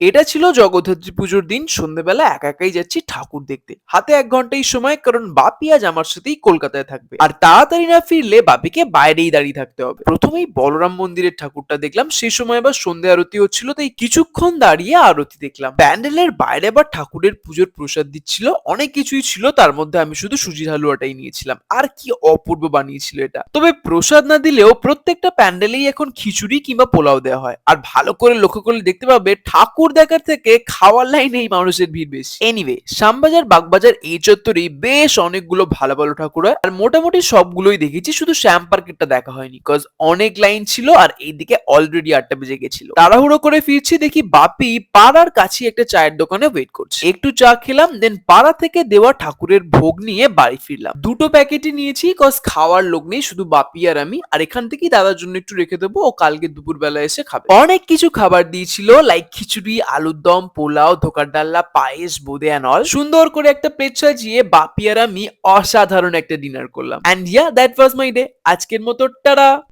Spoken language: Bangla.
এটা ছিল জগদ্ধাত্রী পুজোর দিন সন্ধ্যেবেলা একা একাই যাচ্ছি ঠাকুর দেখতে। হাতে এক ঘন্টাই সময়, কারণ বাপি আজ আমার সাথেই কলকাতায় থাকবে। আর তাড়াতাড়ি না ফিরলে বাপিকে বাইরেই দাঁড়িয়ে থাকতে হবে। প্রথমেই বলরাম মন্দিরের ঠাকুরটা দেখলাম, সেই সময় আবার সন্ধ্যে আরতি হচ্ছিল, তাই কিছুক্ষণ দাঁড়িয়ে আরতি দেখলাম। প্যান্ডেলের বাইরে আবার ঠাকুরের পুজোর প্রসাদ দিচ্ছিল, অনেক কিছুই ছিল, তার মধ্যে আমি শুধু সুজির হালুয়াটাই নিয়েছিলাম। আর কি অপূর্ব বানিয়েছিল এটা। তবে প্রসাদ না দিলেও প্রত্যেকটা প্যান্ডেলেই এখন খিচুড়ি কিংবা পোলাও দেওয়া হয়। আর ভালো করে লক্ষ্য করলে দেখতে পাবে, ঠাকুর দেখার থেকে খাওয়ার লাইনে এই মানুষের ভিড় বেশি। এনিওয়ে শ্যামবাজার বাগবাজার এই চত্বরে বেশ অনেকগুলো ভালো ভালো ঠাকুর হয়। আর মোটামুটি সবগুলোই দেখেছি শুধু শ্যাম পার্কেরটা দেখা হয়নি কজ অনেক লাইন ছিল আর এইদিকে অলরেডি আটটা বেজে গেছিল। তাড়াহুড়ো করে ফিরছি দেখি বাপি পাড়ার কাছে একটা চায়ের দোকানে ওয়েট করছে। একটু চা খেলাম দেন পাড়া থেকে দেওয়া ঠাকুরের ভোগ নিয়ে বাড়ি ফিরলাম। দুটো প্যাকেটই নিয়েছি কজ খাওয়ার লোক নেই শুধু বাপি আর আমি। আর এখান থেকেই দাদার জন্য একটু রেখে দেবো ও কালকে দুপুর বেলা এসে খাবে। অনেক কিছু খাবার দিয়েছিল লাইক খিচুড়ি আলুর দম, পোলাও, ধোকার ডাল্লা পায়েস, বোদে অ্যান্ড অল সুন্দর করে একটা প্লেট সাজিয়ে বাপি আর আমি অসাধারণ একটা ডিনার করলাম। And yeah that was my day আজকের মতো, টাটা!